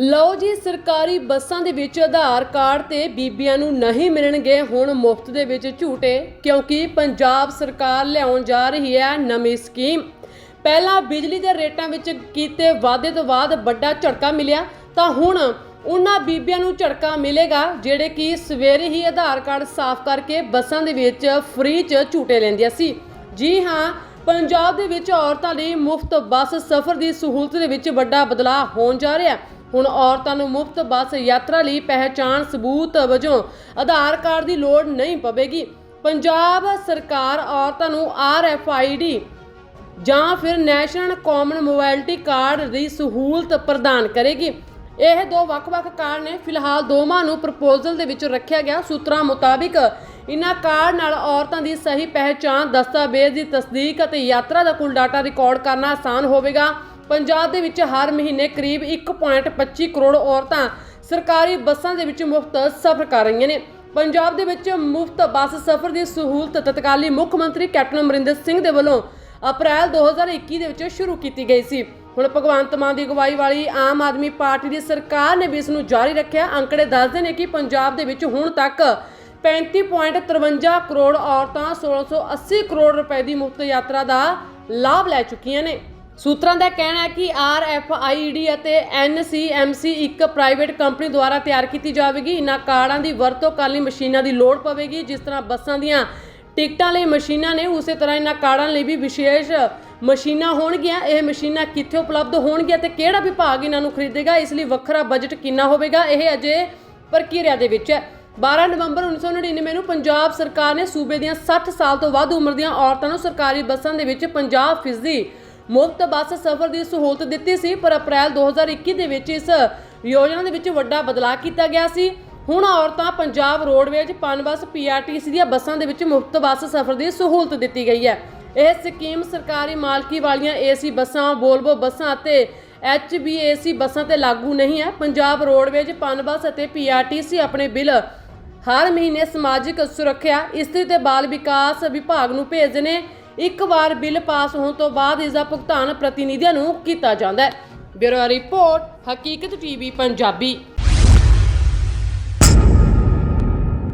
ਲਓ ਜੀ, ਸਰਕਾਰੀ ਬੱਸਾਂ ਦੇ ਵਿੱਚ ਆਧਾਰ ਕਾਰਡ ਤੇ ਬੀਬੀਆਂ ਨੂੰ ਨਹੀਂ ਮਿਲਣਗੇ। ਹੁਣ ਮੁਫਤ ਦੇ ਵਿੱਚ ਝੂਟੇ, ਕਿਉਂਕਿ ਪੰਜਾਬ ਸਰਕਾਰ ਲਿਆਉਣ ਜਾ ਰਹੀ ਹੈ ਨਵੀਂ ਸਕੀਮ। ਪਹਿਲਾਂ ਬਿਜਲੀ ਦੇ ਰੇਟਾਂ ਵਿੱਚ ਕੀਤੇ ਵਾਅਦੇ ਤੋਂ ਬਾਅਦ ਵੱਡਾ ਝਟਕਾ ਮਿਲਿਆ। ਤਾਂ ਹੁਣ ਉਹਨਾਂ ਬੀਬੀਆਂ ਨੂੰ ਝਟਕਾ ਮਿਲੇਗਾ, ਜਿਹੜੇ ਕਿ ਸਵੇਰੇ ਹੀ ਆਧਾਰ ਕਾਰਡ ਸਾਫ਼ ਕਰਕੇ ਬੱਸਾਂ ਦੇ ਵਿੱਚ ਫ੍ਰੀ 'ਚ ਝੂਟੇ ਲੈਂਦੀਆਂ ਸੀ। ਜੀ ਹਾਂ, ਪੰਜਾਬ ਦੇ ਵਿੱਚ ਔਰਤਾਂ ਲਈ ਮੁਫਤ ਬੱਸ ਸਫ਼ਰ ਦੀ ਸਹੂਲਤ ਦੇ ਵਿੱਚ ਵੱਡਾ ਬਦਲਾਅ ਹੋਣ ਜਾ ਰਿਹਾ। ਹੈ ਹੁਣ ਔਰਤਾਂ ਨੂੰ ਮੁਫਤ ਬੱਸ ਯਾਤਰਾ ਲਈ ਪਹਿਚਾਣ ਸਬੂਤ ਵਜੋਂ ਆਧਾਰ ਕਾਰਡ ਦੀ ਲੋੜ ਨਹੀਂ ਪਵੇਗੀ। ਪੰਜਾਬ ਸਰਕਾਰ ਔਰਤਾਂ ਨੂੰ ਆਰਐਫਆਈਡੀ ਜਾਂ ਫਿਰ ਨੈਸ਼ਨਲ ਕਾਮਨ ਮੋਬਾਇਲਟੀ ਕਾਰਡ ਦੀ ਸਹੂਲਤ ਪ੍ਰਦਾਨ ਕਰੇਗੀ। ਇਹ ਦੋ ਵੱਖ-ਵੱਖ ਕਾਰਡ ਨੇ। ਫਿਲਹਾਲ ਦੋਵਾਂ ਨੂੰ ਪ੍ਰਪੋਜ਼ਲ ਦੇ ਵਿੱਚ ਰੱਖਿਆ ਗਿਆ। ਸੂਤਰਾਂ ਮੁਤਾਬਿਕ ਇਨ੍ਹਾਂ ਕਾਰਡ ਨਾਲ ਔਰਤਾਂ ਦੀ ਸਹੀ ਪਹਿਚਾਣ, ਦਸਤਾਵੇਜ਼ ਦੀ ਤਸਦੀਕ ਅਤੇ ਯਾਤਰਾ ਦਾ ਕੁੱਲ ਡਾਟਾ ਰਿਕਾਰਡ ਕਰਨਾ ਆਸਾਨ ਹੋਵੇਗਾ। ਪੰਜਾਬ ਦੇ ਵਿੱਚ ਹਰ ਮਹੀਨੇ ਕਰੀਬ 1.25 ਕਰੋੜ ਔਰਤਾਂ ਸਰਕਾਰੀ ਬੱਸਾਂ ਦੇ ਵਿੱਚ ਮੁਫਤ ਸਫ਼ਰ ਕਰ ਰਹੀਆਂ ਨੇ। ਪੰਜਾਬ ਦੇ ਵਿੱਚ ਮੁਫਤ ਬੱਸ ਸਫ਼ਰ ਦੀ ਸਹੂਲਤ ਤਤਕਾਲੀ ਮੁੱਖ ਮੰਤਰੀ ਕੈਪਟਨ ਅਮਰਿੰਦਰ ਸਿੰਘ ਦੇ ਵੱਲੋਂ ਅਪ੍ਰੈਲ 2021 ਦੇ ਵਿੱਚ ਸ਼ੁਰੂ ਕੀਤੀ ਗਈ ਸੀ। ਹੁਣ ਭਗਵੰਤ ਮਾਨ ਦੀ ਅਗਵਾਈ ਵਾਲੀ ਆਮ ਆਦਮੀ ਪਾਰਟੀ ਦੀ ਸਰਕਾਰ ਨੇ ਵੀ ਇਸ ਨੂੰ ਜਾਰੀ ਰੱਖਿਆ। ਅੰਕੜੇ ਦੱਸਦੇ ਨੇ ਕਿ ਪੰਜਾਬ ਦੇ ਵਿੱਚ ਹੁਣ ਤੱਕ 35.53 ਕਰੋੜ ਔਰਤਾਂ 1680 ਕਰੋੜ ਰੁਪਏ ਦੀ ਮੁਫਤ ਯਾਤਰਾ ਦਾ ਲਾਭ ਲੈ ਚੁੱਕੀਆਂ ਨੇ। ਸੂਤਰਾਂ ਦਾ ਕਹਿਣਾ ਹੈ ਕਿ RFID ਅਤੇ NCMC ਇੱਕ ਪ੍ਰਾਈਵੇਟ ਕੰਪਨੀ ਦੁਆਰਾ ਤਿਆਰ ਕੀਤੀ ਜਾਵੇਗੀ। ਇਨ੍ਹਾਂ ਕਾਰਡਾਂ ਦੀ ਵਰਤੋਂ ਕਰਨ ਲਈ ਮਸ਼ੀਨਾਂ ਦੀ ਲੋੜ ਪਵੇਗੀ। ਜਿਸ ਤਰ੍ਹਾਂ ਬੱਸਾਂ ਦੀਆਂ ਟਿਕਟਾਂ ਲਈ ਮਸ਼ੀਨਾਂ ਨੇ, ਉਸੇ ਤਰ੍ਹਾਂ ਇਹਨਾਂ ਕਾਰਡਾਂ ਲਈ ਵੀ ਵਿਸ਼ੇਸ਼ ਮਸ਼ੀਨਾਂ ਹੋਣਗੀਆਂ। ਇਹ ਮਸ਼ੀਨਾਂ ਕਿੱਥੇ ਉਪਲਬਧ ਹੋਣਗੀਆਂ ਤੇ ਕਿਹੜਾ ਵਿਭਾਗ ਇਹਨਾਂ ਨੂੰ ਖਰੀਦੇਗਾ? ਇਸ ਲਈ ਵੱਖਰਾ ਬਜਟ ਕਿੰਨਾ ਹੋਵੇਗਾ? ਇਹ ਅਜੇ ਪ੍ਰਕਿਰਿਆ ਦੇ ਵਿੱਚ ਹੈ। 12 ਨਵੰਬਰ 1999 ਨੂੰ ਪੰਜਾਬ ਸਰਕਾਰ ਨੇ ਸੂਬੇ ਦੀਆਂ 60 ਸਾਲ ਤੋਂ ਵੱਧ ਉਮਰ ਦੀਆਂ ਔਰਤਾਂ ਨੂੰ ਸਰਕਾਰੀ ਬੱਸਾਂ ਦੇ ਵਿੱਚ 50% ਮੁਫਤ ਬੱਸ ਸਫ਼ਰ ਦੀ ਸਹੂਲਤ ਦਿੱਤੀ ਸੀ, ਪਰ ਅਪ੍ਰੈਲ 2021 ਦੇ ਵਿੱਚ ਇਸ ਯੋਜਨਾ ਦੇ ਵਿੱਚ ਵੱਡਾ ਬਦਲਾਅ ਕੀਤਾ ਗਿਆ ਸੀ। ਹੁਣ ਔਰਤਾਂ ਪੰਜਾਬ ਰੋਡਵੇਜ, ਪਨਬੱਸ, ਪੀਆਰਟੀਸੀ ਦੀਆਂ ਬੱਸਾਂ ਦੇ ਵਿੱਚ ਮੁਫਤ ਬੱਸ ਸਫ਼ਰ ਦੀ ਸਹੂਲਤ ਦਿੱਤੀ ਗਈ ਹੈ। ਇਹ ਸਕੀਮ ਸਰਕਾਰੀ ਮਾਲਕੀ ਵਾਲੀਆਂ ਏਸੀ ਬੱਸਾਂ, ਵੋਲਵੋ ਬੱਸਾਂ ਅਤੇ ਐਚਬੀਏਸੀ ਬੱਸਾਂ ਤੇ ਲਾਗੂ ਨਹੀਂ ਹੈ। ਪੰਜਾਬ ਰੋਡਵੇਜ, ਪਨਬੱਸ ਅਤੇ ਪੀਆਰਟੀਸੀ ਆਪਣੇ ਬਿੱਲ ਹਰ ਮਹੀਨੇ ਸਮਾਜਿਕ ਸੁਰੱਖਿਆ, ਇਸਤਰੀ ਤੇ ਬਾਲ ਵਿਕਾਸ ਵਿਭਾਗ ਨੂੰ ਭੇਜਦੇ ਨੇ। ਇੱਕ ਵਾਰ ਬਿੱਲ ਪਾਸ ਹੋਣ ਤੋਂ ਬਾਅਦ ਇਸ ਦਾ ਭੁਗਤਾਨ ਪ੍ਰਤੀਨਿਧੀਆਂ ਨੂੰ ਕੀਤਾ ਜਾਂਦਾ ਹੈ। Bureau report, Haqeeqat TV, Punjabi.